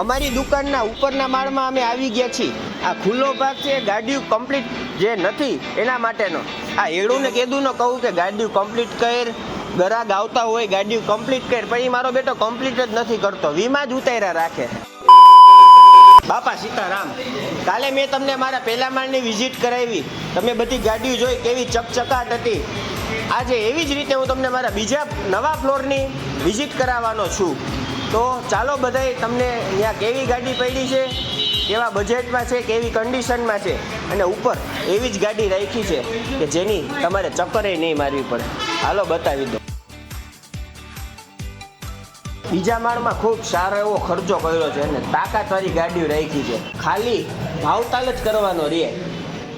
અમારી દુકાનના ઉપરના માળમાં અમે આવી ગયા છીએ. આ ખુલ્લો ભાગ છે ગાડિયું કમ્પ્લીટ જે નથી, એના માટેનો. આ એડું ને કેદું ન કહું કે ગાડિયું કમ્પ્લીટ કર ગરાગ આવતા હોય ગાડિયું કમ્પ્લીટ કર, પણ એ મારો બેટો કમ્પ્લીટ જ નથી કરતો. વીમા જ ઉતાર્યા રાખે. બાપા સીતારામ, કાલે મેં તમને મારા પહેલા માળની વિઝિટ કરાવી. તમે બધી ગાડીઓ જોઈ કેવી ચકચકાટ હતી. આજે એવી જ રીતે હું તમને મારા બીજા નવા ફ્લોરની વિઝિટ કરાવવાનો છું. તો ચાલો બધાય તમને ત્યાં કેવી ગાડી પડી છે, કેવા બજેટમાં છે, કેવી કન્ડિશનમાં છે અને ઉપર એવી જ ગાડી રાખી છે કે જેની તમારે ચક્કરે નહીં મારવી પડે. હાલો બતાવી દો. બીજા માળમાં ખૂબ સારો એવો ખર્ચો કર્યો છે અને તાકાતવાળી ગાડીઓ રાખી છે. ખાલી ભાવતાલ જ કરવાનો રહે.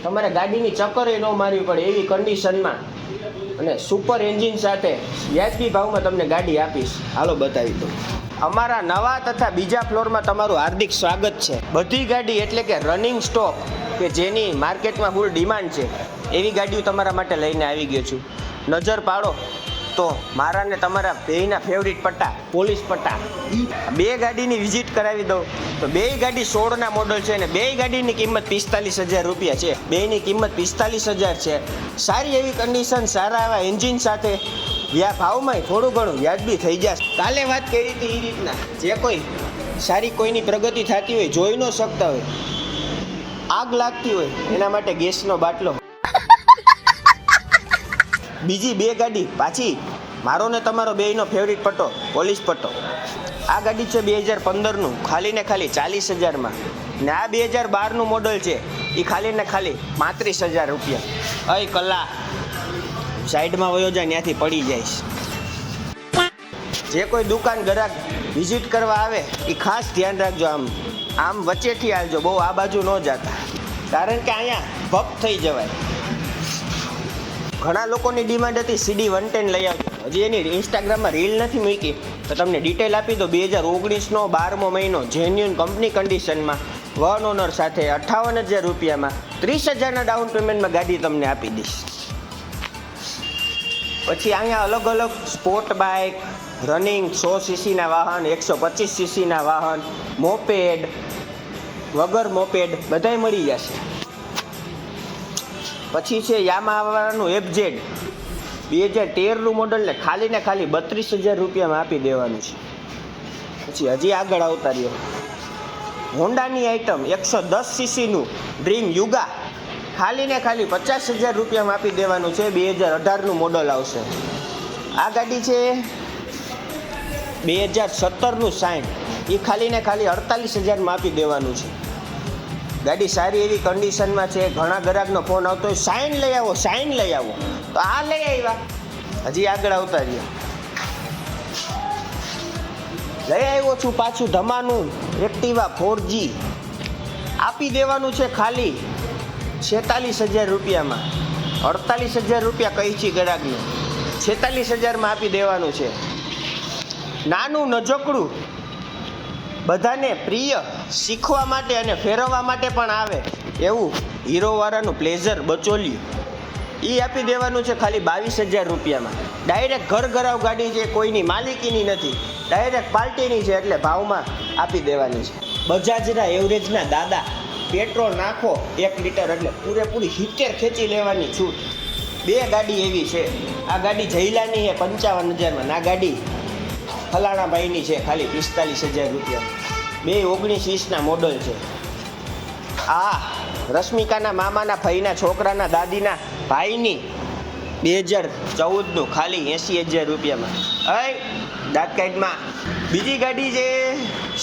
તમારે ગાડીની ચક્કરે ન મારવી પડે એવી કન્ડિશનમાં અને સુપર એન્જિન સાથે વ્યાજબી ભાવમાં તમને ગાડી આપીશ. હાલો બતાવી દઉં અમારા નવા તથા બીજા ફ્લોરમાં તમારું હાર્દિક સ્વાગત છે. બધી ગાડી એટલે કે રનિંગ સ્ટોક કે જેની માર્કેટમાં ફૂલ ડિમાન્ડ છે, એવી ગાડીઓ તમારા માટે લઈને આવી ગયો છું. નજર પાડો તો મારા ને તમારા બેયના ફેવરિટ પટ્ટા પોલીસ પટ્ટા બે ગાડીની વિઝિટ કરાવી દઉં. તો બે ગાડી સોળના મોડલ છે અને બે ગાડીની કિંમત પિસ્તાલીસ હજાર રૂપિયા છે. બેની કિંમત પિસ્તાલીસ હજાર છે. સારી એવી કન્ડિશન સારા એવા એન્જિન સાથે વ્યા ભાવમાં થોડું ઘણું વ્યાજબી થઈ જશે. કાલે વાત કરી હતી એ રીતના. જે કોઈ સારી કોઈની પ્રગતિ થતી હોય, જોઈ ન શકતા હોય, આગ લાગતી હોય, એના માટે ગેસનો બાટલો. બીજી બે ગાડી પાછી. મારો ને તમારો બેયનો ફેવરિટ પટ્ટો, પોલીસ પટ્ટો. આ ગાડી છે બે હજાર પંદરનું ખાલી ને ખાલી ચાલીસ હજારમાં. ને આ બે હજાર બારનું મોડલ છે એ ખાલી ને ખાલી પાંત્રીસ હજાર રૂપિયા. અય કલા સાઈડમાં વયો જાય, ત્યાંથી પડી જઈશ જે કોઈ દુકાન ગ્રાહક વિઝિટ કરવા આવે, એ ખાસ ધ્યાન રાખજો આમ. આમ વચ્ચેથી આવજો બહુ આ બાજુ ન જતા. કારણ કે અહીંયા ભપ થઈ જવાય. ઘણા લોકોની ડિમાન્ડ હતી, સીડી વન ટેન લઈ આવજો. હજી એની ઇન્સ્ટાગ્રામમાં રીલ નથી મૂકી. તો તમને ડિટેલ આપી દો, બે હજાર ઓગણીસનો બારમો મહિનો જેન્યુન કંપની કન્ડિશનમાં વન ઓનર સાથે અઠ્ઠાવન હજાર રૂપિયામાં, ત્રીસ હજારના ડાઉન પેમેન્ટમાં ગાડી તમને આપી દઈશ. પછી અહીંયા અલગ અલગ સ્પોર્ટ બાઇક, રનિંગ સો સીસીના વાહન, એકસો પચીસ સીસીના વાહન, મોપેડ, વગર મોપેડ બધાય મળી જશે. પછી છે યામાવાનું એફજેડ બે હજાર તેરનું મોડલને ખાલી ને ખાલી બત્રીસ હજાર રૂપિયામાં આપી દેવાનું છે. પછી હજી આગળ આવતા રહ્યો. હોન્ડાની આઈટમ એકસો દસ સીસીનું ડ્રીમ યુગા ખાલી ને ખાલી પચાસ હજાર રૂપિયામાં આપી દેવાનું છે, બે હજાર અઢારનું મોડલ આવશે. આ ગાડી છે બે હજાર સત્તરનું સાઈન એ ખાલી ને ખાલી અડતાલીસ હજારમાં આપી દેવાનું છે. ગાડી સારી એવી કન્ડિશનમાં છે, ઘણા ગ્રાહકનો ફોન આવતો હોય, સાઈન લઈ આવો, સાઈન લઈ આવો. તો આ લઈ આવ્યા. હજી આગળ આવતા રહ્યા. લઈ આવ્યો છું પાછું ધમાનું એક્ટિવા ફોર આપી દેવાનું છે ખાલી. છેતાલીસ હજાર રૂપિયામાં. અડતાલીસ હજાર રૂપિયા કહી છી ગ્રાહકને છેતાલીસ હજારમાં આપી દેવાનું છે. નાનું નજોકડું. બધાને પ્રિય, શીખવા માટે અને ફેરવવા માટે પણ આવે એવું હીરોવાળાનું પ્લેઝર બચોલ્યું. એ આપી દેવાનું છે ખાલી બાવીસ હજાર રૂપિયામાં. ડાયરેક્ટ ઘર ઘરાવ ગાડી છે, કોઈની માલિકીની નથી. ડાયરેક્ટ પાર્ટીની છે એટલે ભાવમાં આપી દેવાની છે. બજાજના એવરેજના દાદા પેટ્રોલ નાખો એક લીટર એટલે પૂરેપૂરી સિત્તેર ખેંચી લેવાની છૂટ બે ગાડી એવી છે. આ ગાડી જૈલાની છે, પંચાવન હજારમાં. આ ગાડી ફલાણા ભાઈની છે, ખાલી પિસ્તાલીસ હજાર રૂપિયા. બે ઓગણીસ વીસના મોડલ છે. આ રશ્મિકાના મામાના ભાઈના છોકરાના દાદીના ભાઈની બે હજાર ચૌદનું ખાલી એંસી હજાર રૂપિયામાં. અય દાંતકાઈટમાં બીજી ગાડી છે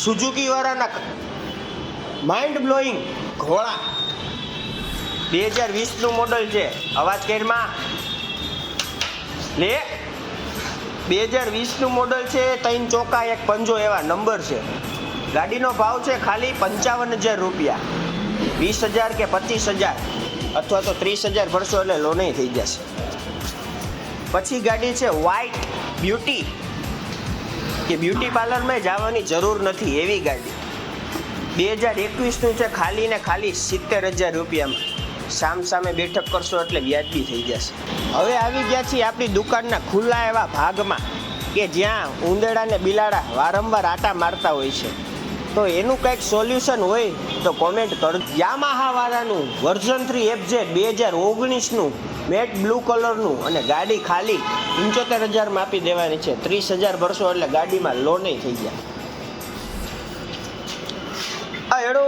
સુઝુકીવાળાના માઇન્ડ બ્લોઈંગ ઘોડા. બે હજાર વીસનું મોડલ છે. અવાજ કેરમાં લે. બે હજાર વીસનું મોડલ છે. ત્રણ ચોકા, એક પંજો એવા નંબર છે. ગાડીનો ભાવ છે ખાલી પંચાવન હજાર રૂપિયા. વીસ હજાર કે પચીસ હજાર? અથવા તો ત્રીસ હજાર ભરશો એટલે લોનય થઈ જશે. પછી ગાડી છે વ્હાઇટ બ્યુટી કે બ્યુટી પાર્લરમાં જવાની જરૂર નથી એવી ગાડી. બે હજાર એકવીસનું છે ખાલી ને ખાલી સિત્તેર હજાર રૂપિયામાં. સામ સામે બેઠક કરશો એટલે વ્યાજબી થઈ જશે. હવે આવી ગયા છીએ આપણી દુકાનના ખુલ્લા એવા ભાગમાં, કે જ્યાં ઉંદેડા ને બિલાડા વારંવાર આટા મારતા હોય છે. તો એનું કંઈક સોલ્યુશન હોય તો કોમેન્ટ કરો. યામાહાવાળાનું વર્ઝન થ્રી એફ જે બે હજાર ઓગણીસનું મેટ બ્લુ કલરનું અને ગાડી ખાલી પંચોતેર હજારમાં આપી દેવાની છે. ત્રીસ હજાર ભરશો એટલે ગાડીમાં લોનય થઈ ગયા. હેડો.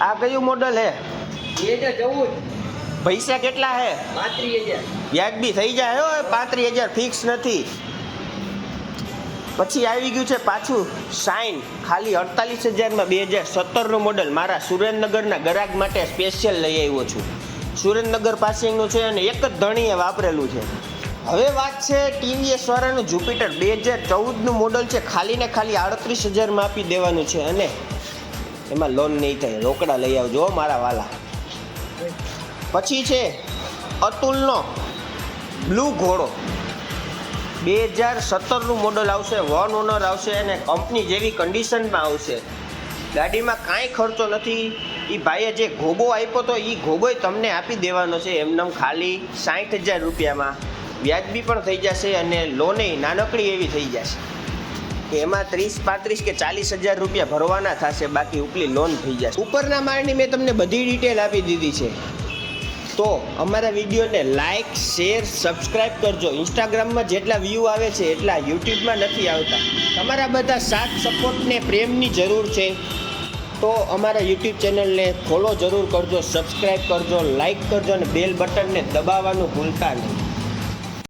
આ કયું મોડલ હે? પૈસા કેટલા હે? વ્યાજબી થઈ જાય હો પાંત્રીસ હજાર ફિક્સ નથી. પછી આવી ગયું છે પાછું સાઈન. ખાલી અડતાલીસ હજારમાં બે હજાર સત્તરનું મોડલ મારા સુરેન્દ્રનગરના ગરાગ માટે સ્પેશિયલ લઈ આવ્યો છું. સુરેન્દ્રનગર પાસિંગનું છે અને એક જ ધણીએ વાપરેલું છે. હવે વાત છે ટીવીએસ વાળાનું જુપિટર બે હજાર ચૌદનું મોડલ છે. ખાલી ને ખાલી આડત્રીસ હજારમાં આપી દેવાનું છે અને એમાં લોન નહીં થાય. રોકડા લઈ આવજો મારા વાલા. પછી છે અતુલનો બ્લુ ઘોડો. બે હજાર સત્તરનું મોડલ આવશે વન ઓનર આવશે અને કંપની જેવી કન્ડિશનમાં આવશે. ગાડીમાં કાંઈ ખર્ચો નથી. એ ભાઈએ જે ઘોબો આપ્યો તો એ ઘોબોય તમને આપી દેવાનો છે. એમનેમ ખાલી સાઠ હજાર રૂપિયામાં. વ્યાજબી પણ થઈ જશે અને લોને નાનકડી એવી થઈ જશે. કે એમાં ત્રીસ, પાંત્રીસ કે ચાલીસ હજાર રૂપિયા ભરવાના થશે, બાકી ઉપલી લોન થઈ જશે. ઉપરના માળની મેં તમને બધી ડિટેલ આપી દીધી છે. તો અમારા વિડીયોને લાઇક શેર સબસ્ક્રાઈબ કરજો. ઇન્સ્ટાગ્રામમાં જેટલા વ્યૂ આવે છે, એટલા યુટ્યુબમાં નથી આવતા. તમારા બધા સાથ સપોર્ટને પ્રેમની જરૂર છે. તો અમારા યુટ્યુબ ચેનલને ફોલો જરૂર કરજો સબસ્ક્રાઈબ કરજો લાઇક કરજો અને બેલ બટનને દબાવવાનું ભૂલતા નહીં.